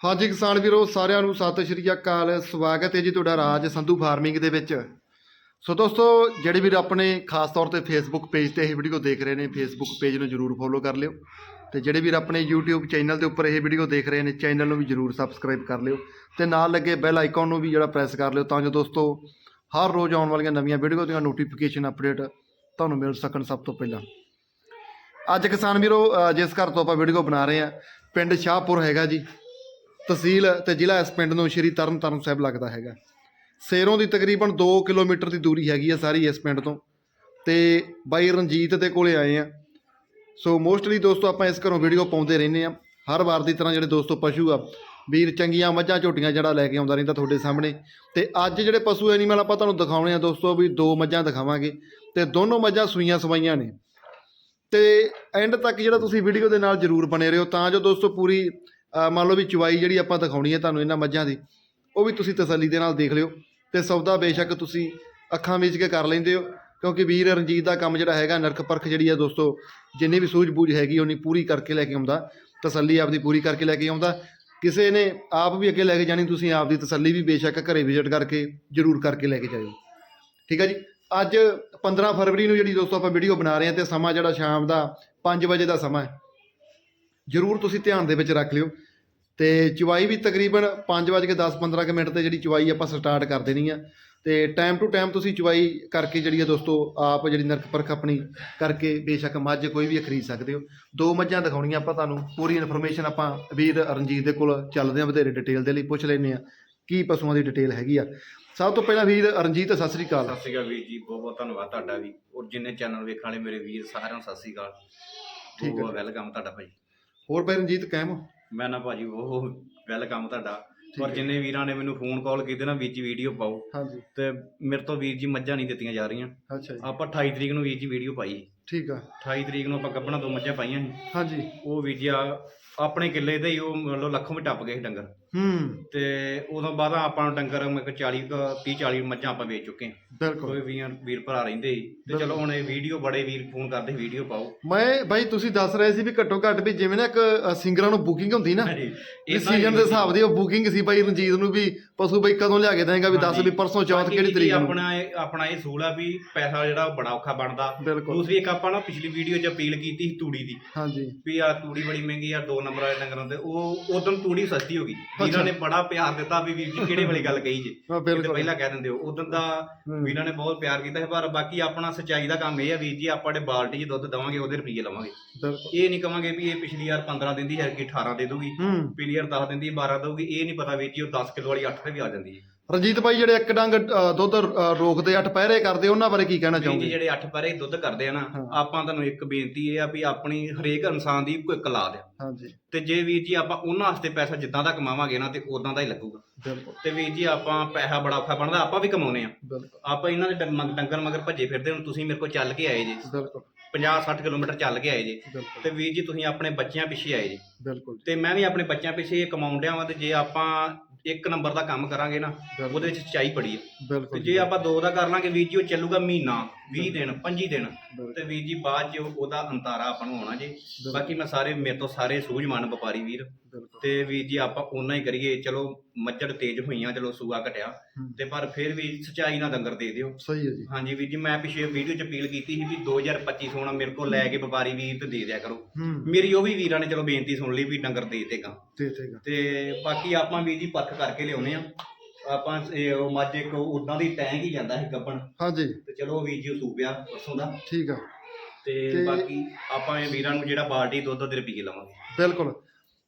ਹਾਂਜੀ ਕਿਸਾਨ ਵੀਰੋ, ਸਾਰਿਆਂ ਨੂੰ ਸਤਿ ਸ਼੍ਰੀ ਅਕਾਲ। ਸਵਾਗਤ ਹੈ ਜੀ ਤੁਹਾਡਾ ਰਾਜ ਸੰਧੂ ਫਾਰਮਿੰਗ ਦੇ ਵਿੱਚ। ਸੋ ਦੋਸਤੋ, ਜਿਹੜੇ ਵੀਰ ਆਪਣੇ ਖਾਸ ਤੌਰ ਤੇ ਫੇਸਬੁੱਕ ਪੇਜ ਤੇ ਇਹ ਵੀਡੀਓ ਦੇਖ ਰਹੇ ਨੇ ਫੇਸਬੁੱਕ ਪੇਜ ਨੂੰ ਜਰੂਰ ਫੋਲੋ ਕਰ ਲਿਓ। ਤੇ ਜਿਹੜੇ ਵੀਰ ਆਪਣੇ YouTube ਚੈਨਲ ਦੇ ਉੱਪਰ ਇਹ ਵੀਡੀਓ ਦੇਖ ਰਹੇ ਨੇ ਚੈਨਲ ਨੂੰ ਵੀ ਜਰੂਰ ਸਬਸਕ੍ਰਾਈਬ ਕਰ ਲਿਓ। ਤੇ ਨਾਲ ਲੱਗੇ ਬੈਲ ਆਈਕਨ ਨੂੰ ਵੀ ਜਿਹੜਾ ਪ੍ਰੈਸ ਕਰ ਲਿਓ, ਤਾਂ ਜੋ ਦੋਸਤੋ, ਹਰ ਰੋਜ਼ ਆਉਣ ਵਾਲੀਆਂ ਨਵੀਆਂ ਵੀਡੀਓ ਦੀਆਂ ਨੋਟੀਫਿਕੇਸ਼ਨ ਅਪਡੇਟ ਤੁਹਾਨੂੰ ਮਿਲ ਸਕਣ ਸਭ ਤੋਂ ਪਹਿਲਾਂ। ਅੱਜ ਕਿਸਾਨ ਵੀਰੋ ਜਿਸ ਘਰ ਤੋਂ ਆਪਾਂ ਵੀਡੀਓ ਬਣਾ ਰਹੇ ਆ ਪਿੰਡ ਸ਼ਾਹਪੁਰ ਹੈਗਾ ਜੀ। ਤਹਿਸੀਲ ਤੇ ਜ਼ਿਲ੍ਹਾ ਇਸ ਪਿੰਡ ਨੂੰ ਸ਼੍ਰੀ ਤਰਨਤਾਰਨ ਸਾਹਿਬ ਲੱਗਦਾ ਹੈਗਾ। ਸੇਰੋਂ ਦੀ ਤਕਰੀਬਨ 2 ਕਿਲੋਮੀਟਰ ਦੀ ਦੂਰੀ ਹੈਗੀ ਆ ਸਾਰੀ ਇਸ ਪਿੰਡ ਤੋਂ। ਤੇ ਬਾਈ ਰਣਜੀਤ ਦੇ ਕੋਲੇ ਆਏ ਆ। ਸੋ ਮੋਸਟਲੀ ਦੋਸਤੋ ਆਪਾਂ ਇਸ ਘਰੋਂ ਵੀਡੀਓ ਪਾਉਂਦੇ ਰਹਿੰਦੇ ਆ। ਹਰ ਵਾਰ ਦੀ ਤਰ੍ਹਾਂ ਜਿਹੜੇ ਦੋਸਤੋ ਪਸ਼ੂ ਆ, ਵੀਰ ਚੰਗੀਆਂ ਮੱਝਾਂ ਝੋਟੀਆਂ ਜਿਹੜਾ ਲੈ ਕੇ ਆਉਂਦਾ ਰਹਿੰਦਾ ਤੁਹਾਡੇ ਸਾਹਮਣੇ। ਤੇ ਅੱਜ ਜਿਹੜੇ ਪਸ਼ੂ ਐਨੀਮਲ ਆਪਾਂ ਤੁਹਾਨੂੰ ਦਿਖਾਉਣੇ ਆ ਦੋਸਤੋ ਵੀ ਦੋ ਮੱਝਾਂ ਦਿਖਾਵਾਂਗੇ। ਤੇ ਦੋਨੋਂ ਮੱਝਾਂ ਸੂਈਆਂ ਸਵਾਈਆਂ ਨੇ। ਤੇ ਐਂਡ ਤੱਕ ਜਿਹੜਾ ਤੁਸੀਂ ਵੀਡੀਓ ਦੇ ਨਾਲ ਜਰੂਰ ਬਣੇ ਰਹੋ। ਤਾਂ ਜੋ ਦੋਸਤੋ ਪੂਰੀ ਮੰਨ ਲਓ ਵੀ ਚੁਵਾਈ ਜਿਹੜੀ ਆਪਾਂ ਦਿਖਾਉਣੀ ਹੈ ਤੁਹਾਨੂੰ ਇਹਨਾਂ ਮੱਝਾਂ ਦੀ, ਉਹ ਵੀ ਤੁਸੀਂ ਤਸੱਲੀ ਦੇ ਨਾਲ ਦੇਖ ਲਿਓ ਤੇ ਸੌਦਾ ਬੇਸ਼ੱਕ ਤੁਸੀਂ ਅੱਖਾਂ ਵਿੱਚ ਕੇ ਕਰ ਲੈਂਦੇ ਹੋ, ਕਿਉਂਕਿ ਵੀਰ ਰਣਜੀਤ ਦਾ ਕੰਮ ਜਿਹੜਾ ਹੈਗਾ ਨਰਕ ਪਰਖ ਜਿਹੜੀ ਆ ਦੋਸਤੋ, ਜਿੰਨੀ ਵੀ ਸੂਝ-ਬੂਝ ਹੈਗੀ ਉਹਨੀ ਪੂਰੀ ਕਰਕੇ ਲੈ ਕੇ ਆਉਂਦਾ, ਤਸੱਲੀ ਆਪਦੀ ਪੂਰੀ ਕਰਕੇ ਲੈ ਕੇ ਆਉਂਦਾ, ਕਿਸੇ ਨੇ ਆਪ ਵੀ ਅੱਗੇ ਲੈ ਕੇ ਜਾਣੀ, ਤੁਸੀਂ ਆਪ ਦੀ ਤਸੱਲੀ ਵੀ ਬੇਸ਼ੱਕ ਘਰੇ ਵਿਜ਼ਿਟ ਕਰਕੇ ਜਰੂਰ ਕਰਕੇ ਲੈ ਕੇ ਜਾਇਓ। ਠੀਕ ਹੈ ਜੀ? ਅੱਜ 15 ਫਰਵਰੀ ਨੂੰ ਜਿਹੜੀ ਦੋਸਤੋ ਆਪਾਂ ਵੀਡੀਓ ਬਣਾ ਰਹੇ ਹਾਂ ਤੇ ਸਮਾਂ ਜਿਹੜਾ ਸ਼ਾਮ ਦਾ 5 ਵਜੇ ਦਾ ਸਮਾਂ ਹੈ, ਜਰੂਰ ਤੁਸੀਂ ਧਿਆਨ ਦੇ ਵਿੱਚ ਰੱਖ ਲਿਓ। ਤੇ ਚੁਵਾਈ ਵੀ ਤਕਰੀਬਨ 5:10-15 ਮਿੰਟ ਤੇ ਜਿਹੜੀ ਚੁਵਾਈ ਆਪਾਂ ਸਟਾਰਟ ਕਰ ਦੇਣੀ ਆ। ਤੇ ਟਾਈਮ ਟੂ ਟਾਈਮ ਤੁਸੀਂ ਚੁਵਾਈ ਕਰਕੇ ਜਿਹੜੀ ਹੈ ਦੋਸਤੋ ਆਪ ਜਿਹੜੀ ਨਰਕ ਪਰਖ ਆਪਣੀ ਕਰਕੇ ਬੇਸ਼ੱਕ ਮੱਝ ਕੋਈ ਵੀ ਖਰੀਦ ਸਕਦੇ ਹੋ। ਦੋ ਮੱਝਾਂ ਦਿਖਾਉਣੀਆਂ ਆਪਾਂ ਤੁਹਾਨੂੰ ਪੂਰੀ ਇਨਫੋਰਮੇਸ਼ਨ ਆਪਾਂ ਵੀਰ ਰਣਜੀਤ ਦੇ ਕੋਲ ਚੱਲਦੇ ਆ ਵਧੇਰੇ ਡਿਟੇਲ ਦੇ ਲਈ ਪੁੱਛ ਲੈਂਦੇ ਆ ਕੀ ਪਸ਼ੂਆਂ ਦੀ ਡਿਟੇਲ ਹੈਗੀ ਆ। ਸਭ ਤੋਂ ਪਹਿਲਾਂ ਵੀਰ ਰਣਜੀਤ ਸਤਿ ਸ੍ਰੀ ਅਕਾਲ। ਸਤਿ ਸ਼੍ਰੀ ਅਕਾਲ ਵੀਰ ਜੀ ਬਹੁਤ ਬਹੁਤ ਧੰਨਵਾਦ ਤੁਹਾਡਾ ਵੀ ਔਰ ਜਿੰਨੇ ਚੈਨਲ ਵੇਖਣ ਵਾਲੇ ਮੇਰੇ ਵੀਰ ਸਾਰਿਆਂ ਨੂੰ ਸਤਿ ਸ਼੍ਰੀ ਅਕਾਲ। ਠੀਕ ਹੈ। ਵੈਲਕਮ ਤੁਹਾਡਾ ਭਾਈ। ਹੋਰ ਭਾਈ ਰਣਜੀਤ ਕਾਇਮ ਹੋ? ਮੈਂ ਨਾ ਭਾਜੀ ਬਹੁਤ ਵੈਲਕਮ ਤੁਹਾਡਾ। ਹੈ। ਜਿੰਨੇ ਵੀਰਾਂ ਨੇ ਮੈਨੂੰ ਫੋਨ ਕਾਲ ਕੀਤੇ ਨਾ ਵੀਰ ਜੀ ਵੀਡੀਓ ਪਾਓ। ਹਾਂਜੀ। ਤੇ ਮੇਰੇ ਤੋਂ ਵੀਰ ਜੀ ਮੱਝਾਂ ਨਹੀਂ ਦਿੱਤੀਆਂ ਜਾ ਰਹੀਆਂ। ਅੱਛਾ ਜੀ। ਆਪਾਂ 28 ਤਰੀਕ ਨੂੰ ਵੀਰ ਜੀ ਵੀਡੀਓ ਪਾਈ। ਠੀਕ ਆ। 28 ਤਰੀਕ ਨੂੰ ਆਪਾਂ ਗੱਬਣਾ ਦੋ ਮੱਝਾਂ ਪਾਈਆਂ ਸੀ। ਹਾਂਜੀ। ਉਹ ਵੀਰ ਜੀ ਆ ਆਪਣੇ ਕਿੱਲੇ ਦੇ ਹੀ ਉਹ ਮਤਲਬ ਲੱਖੋਂ ਵੀ ਟੱਪ ਗਏ ਸੀ ਡੰਗਰ। ਹੂੰ। ਤੇ ਉਦੋਂ ਬਾਅਦ ਆਪਾਂ ਨੂੰ ਡੰਗਰ ਮੈਂ 40 30 40 ਮੱਝਾਂ ਆਪਾਂ ਵੇਚ ਚੁੱਕੇ ਹਾਂ। ਬਿਲਕੁਲ। ਕੋਈ ਵੀਰ ਵੀਰ ਭਰਾ ਰਹਿੰਦੇ ਸੀ। ਤੇ ਚਲੋ ਹੁਣ ਇਹ ਵੀਡੀਓ ਬੜੇ ਵੀਰ ਫੋਨ ਕਰਦੇ ਵੀਡੀਓ ਪਾਓ। ਮੈਂ ਬਾਈ ਤੁਸੀਂ ਦੱਸ ਰਹੇ ਸੀ ਵੀ ਘੱਟੋ ਘੱਟ ਵੀ ਜਿਵੇਂ ਨਾ ਇੱਕ ਅ, ਸਿੰਗਰਾਂ ਨੂੰ ਬੁਕਿੰਗ ਹੁੰਦੀ ਨਾ ਹਾਂਜੀ ਇਸ ਸੀਜ਼ਨ ਦੇ ਹਿਸਾਬ ਦੀ ਉਹ ਬੁਕਿੰਗ ਸੀ ਬਾਈ ਰਣਜੀਤ ਨੂੰ ਵੀ ਪਸ਼ੂ ਬਾਈ ਕਦੋਂ ਲਿਆ ਕੇ ਦੇਗਾ ਵੀ ਦੱਸ ਵੀ ਪਰਸੋਂ ਚੌਥ ਬਾਕੀ ਕਿਹੜੀ ਜੀ ਤਰੀਕ ਨੂੰ? ਆਪਣਾ ਇਹ ਆਪਣਾ ਇਹ ਸੂਲ ਆ ਵੀ ਪੈਸਾ ਜਿਹੜਾ ਉਹ ਬੜਾ ਔਖਾ ਬਣਦਾ। ਬਿਲਕੁਲ। ਦੂਸਰੀ ਇੱਕ ਆਪਾਂ ਨਾ ਪਿਛਲੀ ਵੀਡੀਓ 'ਚ ਅਪੀਲ ਕੀਤੀ ਸੀ ਤੂੜੀ ਦੀ। ਹਾਂਜੀ। ਵੀ ਆ ਤੂੜੀ ਬੜੀ ਮਹਿੰਗੀ ਆ ਦੋ ਨੰਬਰ ਵਾਲੇ ਡੰਗਰਾਂ ਤੇ ਉਹ ਉਦੋਂ ਤੂੜੀ ਸਸਤੀ ਹੋ ਗਈ। ਵੀਰਾਂ ਨੇ ਬੜਾ ਪਿਆਰ ਦਿੱਤਾ ਵੀ ਵੀਰ ਜੀ ਕਿਹੜੇ ਵਾਲੀ ਗੱਲ ਕਹੀ ਜੇ। ਹਾਂ ਬਿਲਕੁਲ। ਪਹਿਲਾਂ ਕਹਿ ਦਿੰਦੇ ਹੋ। ਉਦੋਂ ਦਾ ਹੂੰ, ਵੀਰਾਂ ਨੇ ਬਹੁਤ ਪਿਆਰ ਕੀਤਾ ਸੀ ਪਰ ਬਾਕੀ ਆਪਣਾ ਸੱਚਾਈ ਦਾ ਕੰਮ ਇਹ ਆ ਵੀਰ ਜੀ ਆਪਾਂ ਜਿਹੜੇ ਬਾਲਟੀ 'ਚ ਦੁੱਧ ਦਵਾਂਗੇ ਉਹਦੇ ਰੁਪਈਏ ਲਵਾਂਗੇ। ਇਹ ਨਹੀਂ ਕਵਾਂਗੇ ਵੀ ਇਹ ਪਿਛਲੀ ਵਾਰ 15 ਦਿੰਦੀ ਹੈ ਕਿ 18 ਦੇ ਦੂਗੀ ਹੂੰ। ਪਿਛਲੀ ਵਾਰ 10 ਦਿੰਦੀ 12 ਦਊਗੀ ਇਹ ਨਹੀਂ ਪਤਾ ਵੀਰ ਜੀ ਉਹ 10 ਕਿਲੋ ਵਾਲੀ 8 ਤੇ ਵੀ ਆ ਜਾਂਦੀ ਹੈ। ਰਣਜੀਤ ਬਾਈ ਜਿਹੜੇ ਇੱਕ ਡੰਗ ਅ, ਦੁੱਧ ਅ, ਰੋਕਦੇ ਅੱਠ ਪਹਿਰੇ ਕਰਦੇ ਉਹਨਾਂ ਬਾਰੇ ਕੀ ਕਹਿਣਾ ਵੀਰ ਜੀ ਚਾਹੋਗੇ? ਜਿਹੜੇ 8 ਪੈਰੇ ਦੁੱਧ ਕਰਦੇ ਆ ਨਾ ਹਾਂ। ਆਪਾਂ ਤੁਹਾਨੂੰ ਇੱਕ ਬੇਨਤੀ ਇਹ ਆ ਵੀ ਆਪਣੀ ਹਰੇਕ ਇਨਸਾਨ ਦੀ ਕੋਈ ਇੱਕ ਲਾਦ ਆ। ਹਾਂਜੀ। ਤੇ ਜੇ ਵੀਰ ਜੀ ਆਪਾਂ ਉਹਨਾਂ ਵਾਸਤੇ ਪੈਸਾ ਜਿੱਦਾਂ ਦਾ ਕਮਾਵਾਂਗੇ ਨਾ ਤੇ ਉਦਾਂ ਦਾ ਹੀ ਲੱਗੂਗਾ। ਬਿਲਕੁਲ। ਤੇ ਵੀਰ ਜੀ ਆਪਾਂ ਪੈਸਾ ਬੜਾ ਔਖਾ ਬਣਦਾ ਆਪਾਂ ਵੀ ਕਮਾਉਨੇ ਆ। ਬਿਲਕੁਲ। ਆਪਾਂ ਇਹਨਾਂ ਦੇ ਡੰਗ- ਡੰਗਰ ਮਗਰ ਭੱਜੇ ਫਿਰਦੇ ਹੁਣ ਤੁਸੀਂ ਮੇਰੇ ਕੋਲ ਚੱਲ ਕੇ ਆਏ ਜੀ। ਬਿਲਕੁਲ। 50 60 ਕਿਲੋਮੀਟਰ ਚੱਲ ਕੇ ਆਏ ਜੀ। ਬਿਲਕੁਲ। ਤੇ ਵੀਰ ਜੀ ਤੁਸੀਂ ਆਪਣੇ ਬੱਚਿਆਂ ਪਿੱਛੇ ਆਏ ਜੀ। ਬਿਲਕੁਲ ਤੇ ਮੈਂ ਵੀ ਆਪਣੇ ਬੱਚਿਆਂ ਪਿੱਛੇ ਇਹ ਕਮਾਉਣ ਡਿਆ ਵਾਂ ਤੇ ਜੇ ਆਪਾਂ ਇੱਕ ਨੰਬਰ ਦਾ ਕੰਮ ਕਰਾਂਗੇ ਨਾ ਉਹਦੇ ਵਿੱਚ ਸੱਚਾਈ ਬੜੀ ਆ ਤੇ ਬਿਲਕੁਲ ਜੇ। ਆਪਾਂ ਦੋ ਦਾ ਕਰ ਲਾਂਗੇ ਵੀਰ ਜੀ ਉਹ ਚੱਲੂਗਾ ਮਹੀਨਾ 20 ਦਿਨ 25 ਦਿਨ। ਬਿਲਕੁਲ, ਤੇ ਵੀਰ ਜੀ ਬਾਅਦ ਚ ਉਹਦਾ ਅੰਤਾਰਾ ਆਪਾਂ ਨੂੰ ਆਉਣਾ ਜੀ। ਬਾਕੀ ਮੈਂ ਸਾਰੇ ਮੇਰੇ ਤੋਂ ਸਾਰੇ ਸੂਝਵਾਨ ਵਪਾਰੀ ਵੀਰ ਤੇ ਵੀਰ ਜੀ ਆਪਾਂ ਓਨਾ ਹੀ ਕਰੀਏ ਚਲੋ ਮੱਝੜ ਤੇਜ਼ ਹੋਈਆਂ ਚਲੋ ਸੂਆ ਘਟਿਆ। ਹੂੰ। ਤੇ ਪਰ ਫਿਰ ਵੀ ਸਚਾਈ ਨਾਲ ਡੰਗਰ ਦੇ ਦਿਓ। ਸਹੀ ਹੈ ਜੀ। ਹਾਂਜੀ ਵੀਰ ਜੀ ਮੈਂ ਪਿਛੇ ਵੀਡੀਓ ਚ ਅਪੀਲ ਕੀਤੀ ਸੀ ਵੀ 2025 ਸੋਨਾ ਮੇਰੇ ਕੋਲ ਲੈ ਕੇ ਵਪਾਰੀ ਵੀਰ ਤੇ ਦੇ ਦਿਆ ਕਰੋ। ਹੂੰ। ਮੇਰੀ ਉਹ ਵੀ ਵੀਰਾਂ ਨੇ ਚਲੋ ਬੇਨਤੀ ਸੁਣ ਲਈ ਵੀ ਡੰਗਰ ਦੇ ਦੇਗਾ। ਦੇ ਦੇਗਾ। ਤੇ ਬਾਕੀ ਆਪਾਂ ਵੀਰ ਜੀ ਪਰਖ ਕਰਕੇ ਲਿਆਉਨੇ ਆ। ਆਪਾਂ ਇਹ ਉਹ ਮੱਝ ਇੱਕ ਉਦਾਂ ਦੀ ਟੈਂਕ ਹੀ ਜਾਂਦਾ ਸੀ ਗੱਬਣ। ਹਾਂਜੀ। ਤੇ ਚਲੋ ਵੀਰ ਜੀ ਉਹ ਸੂਪਿਆ ਪਰਸੋਂ ਦਾ। ਠੀਕ ਆ। ਤੇ ਤੇ- ਬਾਕੀ ਆਪਾਂ ਇਹ ਵੀਰਾਂ ਨੂੰ ਜਿਹੜਾ ਬਾਲਟੀ ਦੁੱਧ ਦੇ ਰੁਪਈਏ ਲਵਾਂਗੇ। ਬਿਲਕੁਲ।